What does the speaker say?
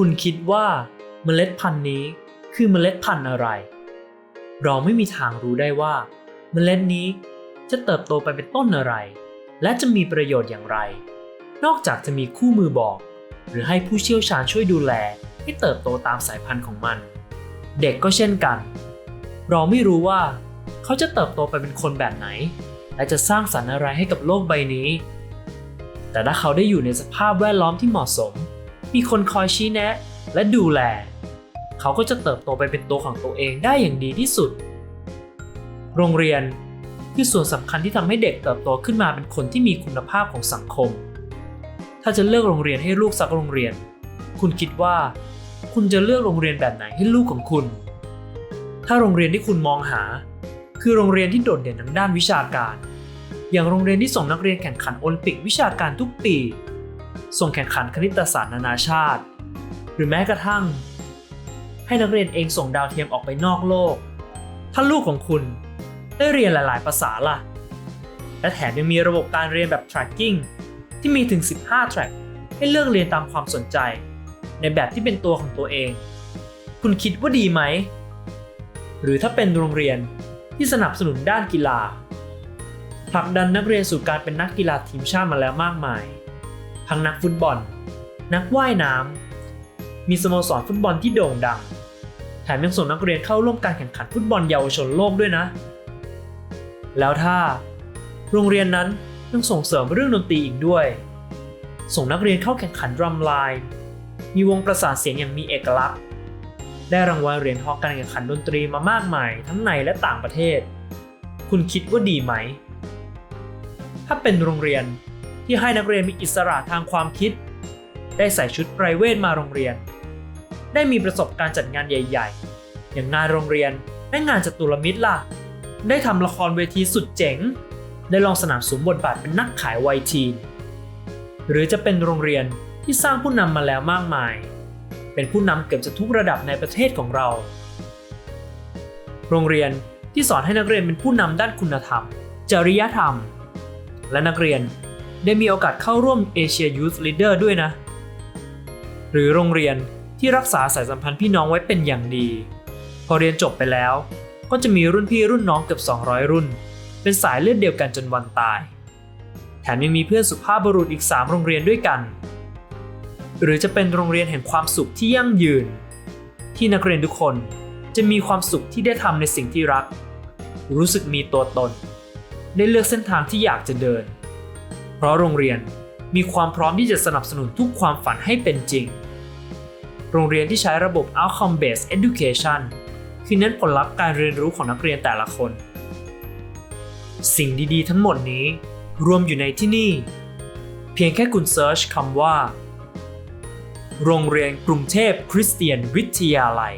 คุณคิดว่าเมล็ดพันธุ์นี้คือเมล็ดพันธุ์อะไร เราไม่มีทางรู้ได้ว่า เมล็ดนี้จะเติบโตไปเป็นต้นอะไร และจะมีประโยชน์อย่างไร นอกจากจะมีคู่มือบอก หรือให้ผู้เชี่ยวชาญช่วยดูแลให้เติบโตตามสายพันธุ์ของมัน เด็กก็เช่นกัน เราไม่รู้ว่า เขาจะเติบโตไปเป็นคนแบบไหน และจะสร้างสรรค์อะไรให้กับโลกใบนี้ แต่ถ้าเขาได้อยู่ในสภาพแวดล้อมที่เหมาะสม มีคนคอยชี้แนะ และดูแล เขาก็จะเติบโตไปเป็นตัวของตัวเองได้อย่างดีที่สุด โรงเรียนคือส่วนสำคัญที่ทำให้เด็กเติบโตขึ้นมาเป็นคนที่มีคุณภาพของสังคม ถ้าจะเลือกโรงเรียนให้ลูกสักโรงเรียน คุณคิดว่า คุณจะเลือกโรงเรียนแบบไหนให้ลูกของคุณ ถ้าโรงเรียนที่คุณมองหา คือโรงเรียนที่โดดเด่นทางด้านวิชาการ อย่างโรงเรียนที่ส่งนักเรียนแข่งขันโอลิมปิกวิชาการทุกปี ส่งแข่งขันคณิตศาสตร์นานาชาติ หรือแม้กระทั่ง ให้นักเรียนเองส่งดาวเทียมออกไปนอกโลก ถ้าลูกของคุณได้เรียนหลาย ๆ ภาษาล่ะ และแถมยังมีระบบการเรียนแบบ tracking ที่มีถึง 15 track ให้เลือกเรียนตามความสนใจ ในแบบที่เป็นตัวของตัวเอง คุณคิดว่าดีไหม หรือถ้าเป็นโรงเรียนที่สนับสนุนด้านกีฬาผลักดันนักเรียนสู่การเป็นนักกีฬาทีมชาติมาแล้วมากมาย ทั้งนักฟุตบอล นักว่ายน้ำ มีสโมสรฟุตบอลที่โด่งดัง แถมยังส่งนักเรียนเข้าร่วมการแข่งขันฟุตบอลเยาวชนโลกด้วยนะ แล้วถ้า โรงเรียนนั้นยังส่งเสริมเรื่องดนตรีอีกด้วย ส่งนักเรียนเข้าแข่งขันดรัมไลน์ มีวงประสานเสียงอย่างมีเอกลักษณ์ ได้รางวัลเหรียญทองการแข่งขันดนตรีมามากมายทั้งในและต่างประเทศ คุณคิดว่าดีไหม ถ้าเป็นโรงเรียน ที่ให้นักเรียนมีอิสระทางความคิด ได้ใส่ชุดไพรเวทมาโรงเรียน ได้มีประสบการณ์จัดงานใหญ่ ๆ อย่างงานโรงเรียนและงานจตุรมิตรล่ะ ได้ทำละครเวทีสุดเจ๋ง ได้ลองสนามสวมบทบาทเป็นนักขายวัยทีนหรือจะเป็นโรงเรียนที่สร้างผู้นำมาแล้วมากมาย เป็นผู้นำเกือบจะทุกระดับในประเทศของเรา โรงเรียนที่สอนให้นักเรียนเป็นผู้นำด้านคุณธรรม จริยธรรม และนักเรียน ได้มีโอกาสเข้าร่วม Asia Youth Leader ด้วยนะ หรือโรงเรียนที่รักษาสายสัมพันธ์พี่น้องไว้เป็นอย่างดี พอเรียนจบไปแล้ว ก็จะมีรุ่นพี่รุ่นน้องเกือบ 200 รุ่น เป็นสายเลือดเดียวกันจนวันตาย แถมยังมีเพื่อนสุภาพบุรุษอีก 3 โรงเรียนด้วยกัน หรือจะเป็นโรงเรียนแห่งความสุขที่ยั่งยืน ที่นักเรียนทุกคนจะมีความสุขที่ได้ทำในสิ่งที่รัก รู้สึกมีตัวตน ได้เลือกเส้นทางที่อยากจะเดิน เพราะโรงเรียนมีความพร้อมที่จะสนับสนุนทุกความฝันให้เป็นจริง โรงเรียนที่ใช้ระบบ outcome based education คือเน้นผลลัพธ์การเรียนรู้ของนักเรียนแต่ละคน สิ่งดีๆ ทั้งหมดนี้รวมอยู่ในที่นี่ เพียงแค่คุณเซิร์ชคำว่า โรงเรียนกรุงเทพคริสเตียนวิทยาลัย